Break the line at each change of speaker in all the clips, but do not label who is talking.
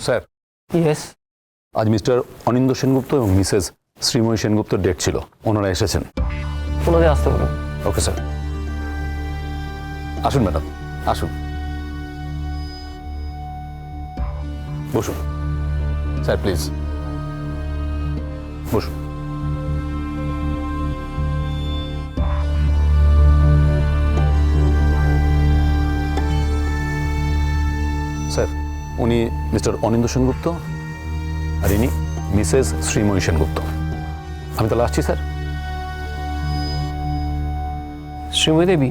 Sir.
Yes.
আজ mister অনিন্দ সেনগুপ্ত এবং Mrs Sreemoyee সেনগুপ্তর date ছিল। ওনারা এসেছেন।
ওনাদের আসতে পারেন
ওকে স্যার। আসুন ম্যাডাম। আসুন। বসুন। Sir please. বসুন। উনি মিস্টার অনিন্দ সেনগুপ্ত আর ইনি মিসেস শ্রীময়ী সেনগুপ্ত। আমি তাহলে আসছি স্যার।
শ্রীময়ী দেবী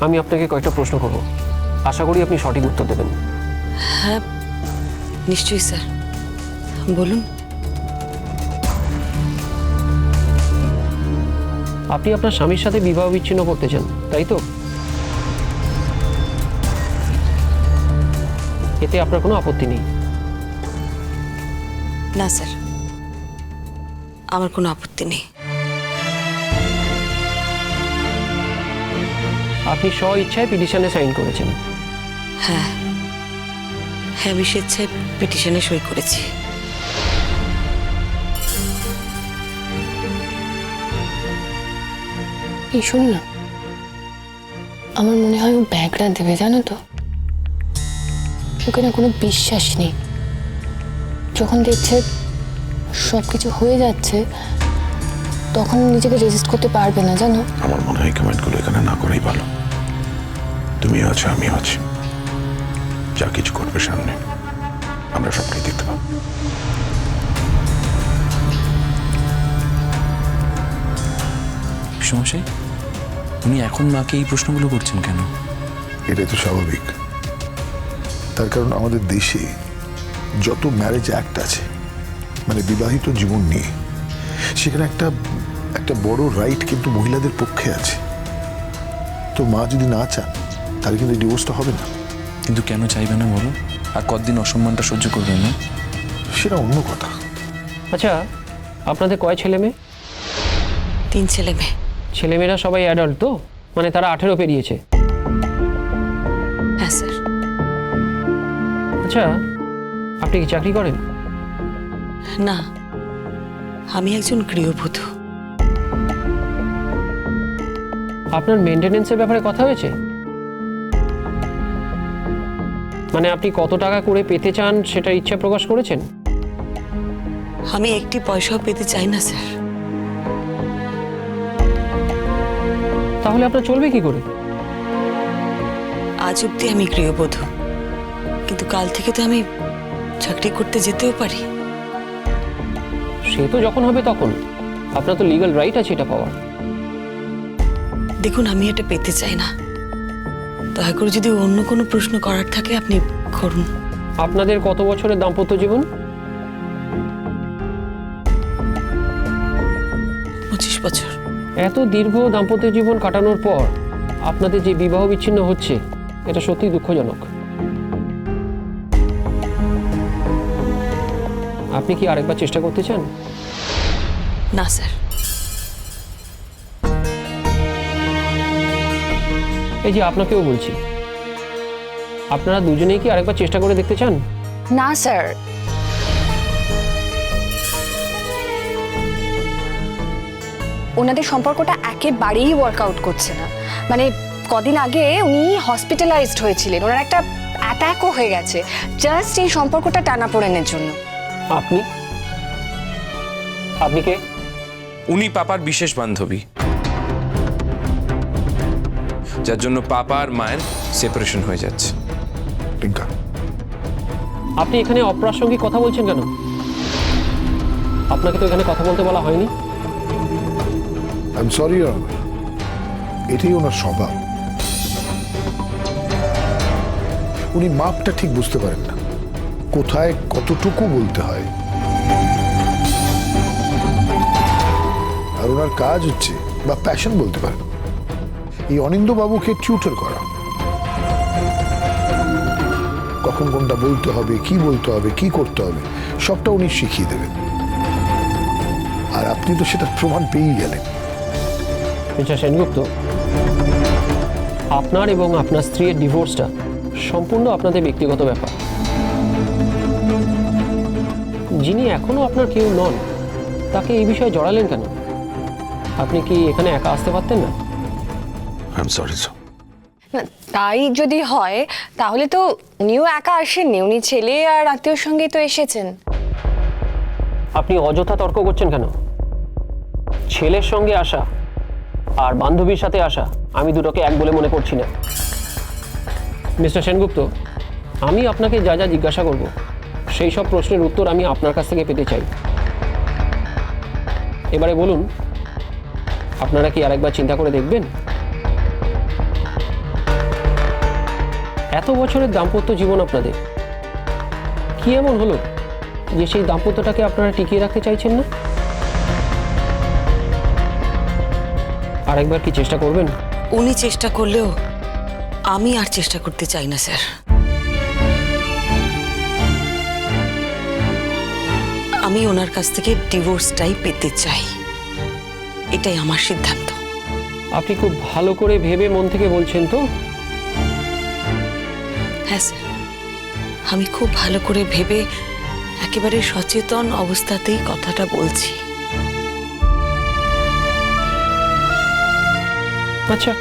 আমি আপনাকে কয়েকটা প্রশ্ন করব। আশা করি আপনি সঠিক উত্তর দেবেন।
হ্যাঁ নিশ্চয়ই স্যার। বলুন।
আপনি আপনার স্বামীর সাথে বিবাহ বিচ্ছিন্ন করতে চান তাই তো? এতে আপনার কোনো আপত্তি নেই।
না স্যার। আমার কোনো আপত্তি নেই।
আপনি স্ব ইচ্ছায় পিটিশনে সাইন করেছেন।
হ্যাঁ। হ্যাঁ আমি স্বেচ্ছায় পিটিশনে সই করেছি।
এই শোন না। আমার মনে হয় ও ব্যাগটা দেবে জানো তো? ওকে না কোনো বিশ্বাস নেই। যখন দেখছে সব কিছু হয়ে যাচ্ছে তখন নিজেকে রেজিস্ট করতে পারবে না জানো?
আমার মনে হয় কমেন্টগুলো এখানে না করাই ভালো। তুমি আছো আমি আছি। যা কিছু করবে সামনে আমরা সবটাই দেখতে পাবো।
সমস্যায় উনি এখন মাকে এই প্রশ্নগুলো করছেন কেন?
এটাই তো স্বাভাবিক। তার কারণ আমাদের দেশে যত ম্যারেজ অ্যাক্ট আছে মানে বিবাহিত জীবন নিয়ে সেখানে একটা একটা বড় রাইট কিন্তু মহিলাদের পক্ষে আছে। তো মা যদি না চান তাহলে কিন্তু ডিভোর্সটা হবে না।
কিন্তু কেন চাইবে না বলো? আর কতদিন অসম্মানটা সহ্য করবেন না?
সেটা অন্য কথা।
আচ্ছা আপনাদের কয় ছেলে মেয়ে?
তিন ছেলে মেয়ে।
ছেলেমেয়েরা সবাই অ্যাডাল্ট তো? মানে তারা আঠেরো পেরিয়েছে। আচ্ছা আপনি কি চাকরি করেন?
না আমি একজন গৃহবধূ।
আপনার মেনটেনেন্সের ব্যাপারে কথা হয়েছে? মানে আপনি কত টাকা করে পেতে চান সেটা ইচ্ছা প্রকাশ করেছেন?
আমি একটি পয়সাও পেতে চাই না স্যার।
তাহলে আপনার চলবে কি করে?
আজ অব্দি আমি গৃহবধূ। কিন্তু কাল থেকে তো আমি চাকরি করতে যেতেও পারি।
সে তো যখন হবে তখন। আপনার তো লিগ্যাল রাইট আছে এটা পাওয়ার।
দেখুন আমি এটা পেতে চাই না। দয়া করে যদি অন্য কোনো প্রশ্ন করার থাকে আপনি করুন।
আপনাদের কত বছরের দাম্পত্য জীবন?
পঁচিশ বছর।
এত দীর্ঘ দাম্পত্য জীবন কাটানোর পর আপনাদের যে বিবাহ বিচ্ছিন্ন হচ্ছে এটা সত্যিই দুঃখজনক। আপনি কি আরেকবার চেষ্টা করতে চান?
না স্যার।
এই যে আপনাকেও বলছি। আপনারা দুজনেই কি আরেকবার চেষ্টা করে দেখতে চান?
না স্যার।
ওনাদের সম্পর্কটা একেবারেই ওয়ার্কআউট করছে না। মানে কদিন আগে উনি হসপিটালাইজড হয়েছিলেন। ওনার একটা অ্যাটাকও হয়ে গেছে। জাস্ট এই সম্পর্কটা টানাপোড়েনের জন্য।
আপনি? আপনি কে?
উনি পাপার বিশেষ বান্ধবী। যার জন্য পাপা আর মায়ের সেপারেশন হয়ে যাচ্ছে।
টিঙ্কা।
আপনি এখানে অপ্রাসঙ্গিক কথা বলছেন কেন? আপনাকে তো এখানে কথা বলতে বলা হয়নি।
আই এম সরি এটাই ওনার স্বভাব। উনি মাপটা ঠিক বুঝতে পারেন না। কোথায় কতটুকু বলতে হয়? আর ওনার কাজ হচ্ছে, বা প্যাশন বলতে পারেন, এই অনিন্দ বাবুকে টিউটর করা। কখন কোনটা বলতে হবে, কি বলতে হবে, কি করতে হবে, সবটা উনি শিখিয়ে দেবেন। আর আপনি তো সেটার প্রমাণ পেয়েই গেলেন।
মিস্টার সেনগুপ্ত, আপনার এবং আপনার স্ত্রীর ডিভোর্সটা সম্পূর্ণ আপনাদের ব্যক্তিগত ব্যাপার। যিনি এখনও আপনার কেউ নন তাকে এই বিষয়ে জড়ালেন কেন? আপনি কি এখানে একা আসতে পারতেন না?
আই এম সরি স্যার
না, তাই যদি হয় তাহলে তো উনিও একা আসেননি উনি ছেলে আর আত্মীয়র সঙ্গেই তো এসেছেন।
আপনি অযথা তর্ক করছেন কেন? ছেলের সঙ্গে আসা আর বান্ধবীর সাথে আসা আমি দুটোকে এক বলে মনে করছি না। মিস্টার সেনগুপ্ত আমি আপনাকে যা যা জিজ্ঞাসা করব সেই সব প্রশ্নের উত্তর আমি আপনার কাছ থেকে পেতে চাই। এবারে বলুন, আপনারা কি আরেকবার চিন্তা করে দেখবেন? এত বছরের দাম্পত্য জীবন আপনাদের, কি এমন হলো যে সেই দাম্পত্যটাকে আপনারা টিকিয়ে রাখতে চাইছেন না? আরেকবার কি চেষ্টা করবেন?
উনি চেষ্টা করলেও আমি আর চেষ্টা করতে চাই না, স্যার। আমি ওনার কাছ থেকে ডিভোর্সটাই পেতে চাই। এটাই আমার সিদ্ধান্ত।
আপনি খুব ভালো করে ভেবে মন থেকে বলছেন তো?
হ্যাঁ স্যার। আমি খুব ভালো করে ভেবে একেবারে সচেতন অবস্থাতেই কথাটা বলছি।
আচ্ছা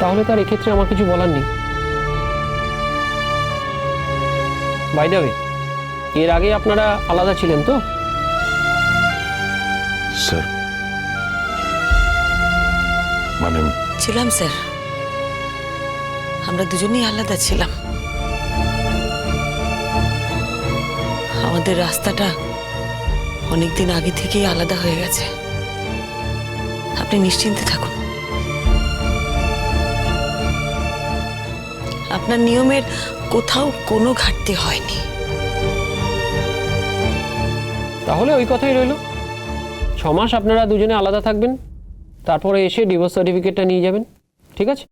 তাহলে তার এক্ষেত্রে আমার কিছু বলার নেই। বাই দ্য ওয়ে এর আগে আপনারা আলাদা ছিলেন তো?
স্যার। মানে
ছিলাম স্যার। আমরা দুজনেই আলাদা ছিলাম। আমাদের রাস্তাটা অনেকদিন আগে থেকেই আলাদা হয়ে গেছে। আপনি নিশ্চিন্তে থাকুন। আপনার নিয়মের কোথাও কোনো ঘাটতি হয়নি।
তাহলে ওই কথাই রইল। ছ মাস আপনারা দুজনে আলাদা থাকবেন তারপরে এসে ডিভোর্স সার্টিফিকেটটা নিয়ে যাবেন ঠিক আছে?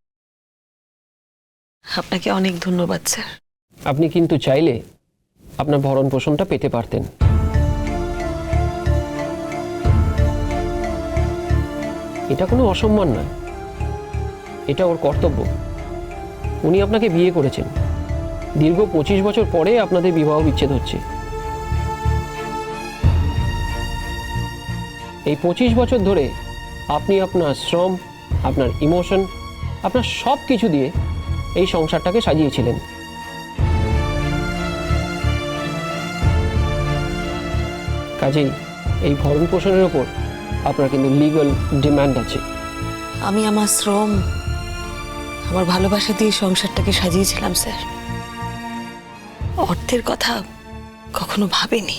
আপনাকে অনেক ধন্যবাদ স্যার।
আপনি কিন্তু চাইলে আপনার ভরণ পোষণটা পেতে পারতেন। এটা কোনো অসম্মান নয়। এটা ওর কর্তব্য। উনি আপনাকে বিয়ে করেছেন। দীর্ঘ পঁচিশ বছর পরে আপনাদের বিবাহ বিচ্ছেদ হচ্ছে। এই পঁচিশ বছর ধরে আপনি আপনার শ্রম, আপনার ইমোশন, আপনার সব কিছু দিয়ে এই সংসারটাকে সাজিয়েছিলেন। কাজেই এই ভরণ পোষণের ওপর আপনার কিন্তু লিগাল ডিমান্ড আছে।
আমি আমার শ্রম, আমার ভালোবাসা দিয়ে সংসারটাকে সাজিয়েছিলাম, স্যার। অর্থের কথা কখনো ভাবিনি।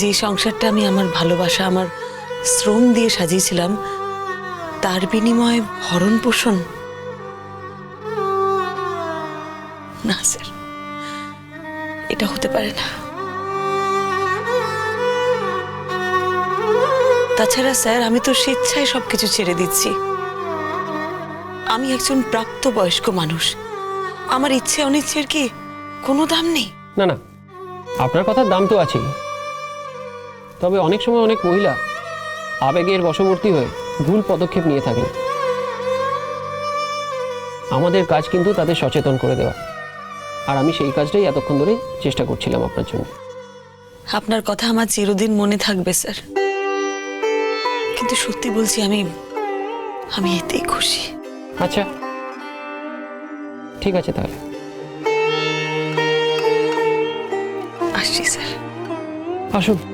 যে সংসারটা আমি আমার ভালোবাসা, আমার শ্রম দিয়ে সাজিয়েছিলাম, তার বিনিময়ে ভরণ পোষণ? না, স্যার, এটা হতে পারে না। তাছাড়া, স্যার, আমি তো স্বেচ্ছায় সবকিছু ছেড়ে দিচ্ছি। আমি একজন প্রাপ্তবয়স্ক মানুষ। আমার ইচ্ছে অনিচ্ছের কি কোনো দাম নেই?
না না, আপনার কথার দাম তো আছেই। তবে অনেক সময় অনেক মহিলা আবেগের বশবর্তী হয়ে ভুল পদক্ষেপ নিয়ে থাকেন। আমাদের কাজ কিন্তু তাদের সচেতন করে দেওয়া। আর আমি সেই কাজটাই এতক্ষণ ধরে চেষ্টা করছিলাম আপনার জন্য।
আপনার কথা আমার চিরদিন মনে থাকবে স্যার। কিন্তু সত্যি বলছি আমি আমি এতেই খুশি।
আচ্ছা। ঠিক আছে তাহলে।
আসছি স্যার।
আসুন।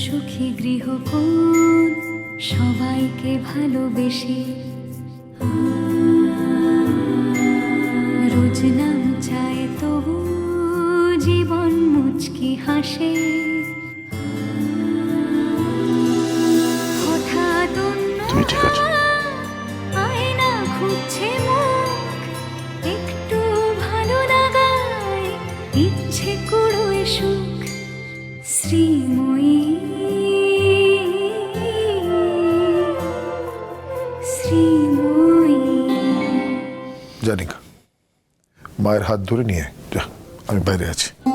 সুখী গৃহকোণ সবাইকে ভালোবেসে। রোজ নাম চায় তবু জীবন মুচকি হাসে।
জানিকা। মায়ের হাত ধরে নিয়ে যা আমি বাইরে আছি।